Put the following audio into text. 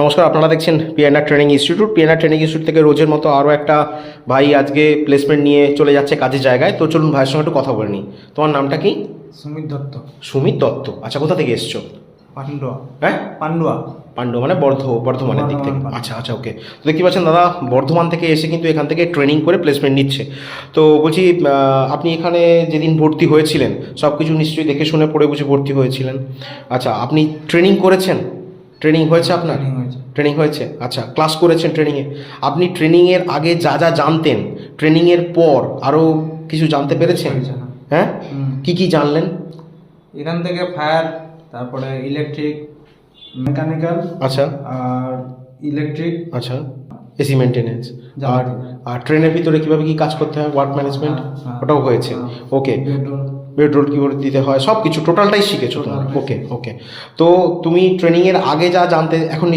নমস্কার আপনারা দেখছেন PNR training institute PNR training institute থেকে রোজের মতো আরও একটা ভাই আজকে প্লেসমেন্ট নিয়ে চলে যাচ্ছে কাজের জায়গায়। তো চলুন ভাইয়ের সঙ্গে একটু কথা বলে নিই। তোমার নামটা কি? সুমিত দত্ত। সুমিত দত্ত। আচ্ছা কোথা থেকে এসছো? পান্ডুয়া। হ্যাঁ? পান্ডুয়া। পাণ্ডু মানে বর্ধ বর্ধমানের দিক থেকে। আচ্ছা আচ্ছা ওকে তো দেখতে পাচ্ছেন দাদা বর্ধমান থেকে এসে কিন্তু এখান থেকে ট্রেনিং করে প্লেসমেন্ট নিচ্ছে। তো বলছি আপনি এখানে যেদিন ভর্তি হয়েছিলেন সব কিছু নিশ্চয়ই দেখে শুনে পড়ে বুঝে ভর্তি হয়েছিলেন। আচ্ছা আপনি ট্রেনিং করেছেন? ট্রেনিং হয়েছে আপনার? ট্রেনিং হয়েছে? ট্রেনিং হয়েছে আচ্ছা ক্লাস করেছেন ট্রেনিংয়ে আপনি ট্রেনিংয়ের আগে যা যা জানতেন ট্রেনিংয়ের পর আরও কিছু জানতে পেরেছেন? হ্যাঁ। হ্যাঁ। কি কি জানলেন? এখান থেকে ফায়ার তারপরে ইলেকট্রিক মেকানিক্যাল আচ্ছা। আর ইলেকট্রিক আচ্ছা এসি মেনটেনেন্স আর আর ট্রেনের ভিতরে কীভাবে কি কাজ করতে হয়? ওয়ার্ক ম্যানেজমেন্ট হ্যাঁ, হ্যাঁ। ওটাও হয়েছে। হ্যাঁ। ওকে পেট্রোল কীভাবে দিতে হয় সব কিছু টোটালটাই শিখেছো তোমার। ওকে ওকে তো তুমি ট্রেনিংয়ের আগে যা জানতে এখন নিশ্চয়ই